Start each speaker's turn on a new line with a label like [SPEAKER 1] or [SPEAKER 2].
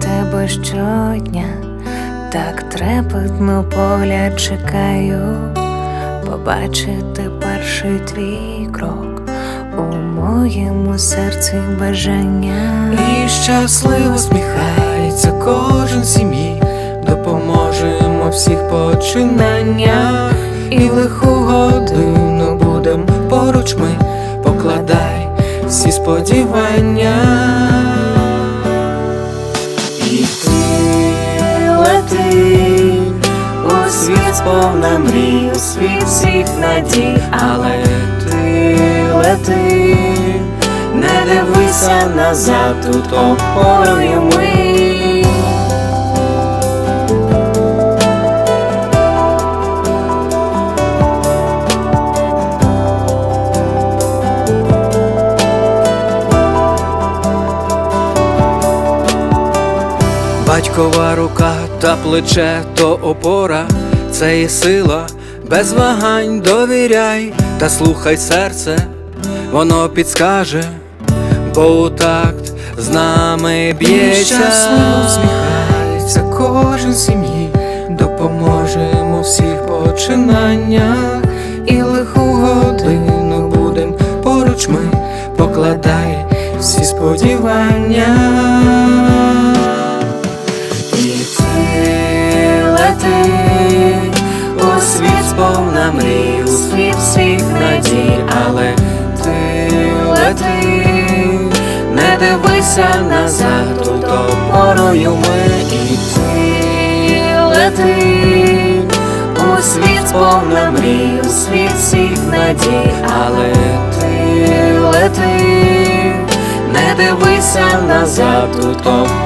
[SPEAKER 1] тебе щодня, так трепетно погляд чекаю, побачити перший твій крок у моєму серці бажання.
[SPEAKER 2] І щасливо сміхається кожен сім'ї, допоможемо всіх починаннях, і лиху годину будем поруч ми, покладай всі сподівання. Сповна мрій, у світ всіх надій, але ти лети. Не дивися назад, тут опорою ми. Батькова рука та плече то опора, це і сила, без вагань довіряй та слухай серце, воно підскаже, бо у такт з нами б'ється.
[SPEAKER 3] щасливо
[SPEAKER 2] всміхається кожен сім'ї, допоможемо в всіх починаннях, і лиху годину будем поруч ми, покладай всі сподівання. І ти у сповна мрій, у світ всіх надій, але ти лети, не дивися назад, тут опорою ми і ти лети у світ сповна мрій, у світ всіх надій, але ти лети, не дивися назад, тут опорою.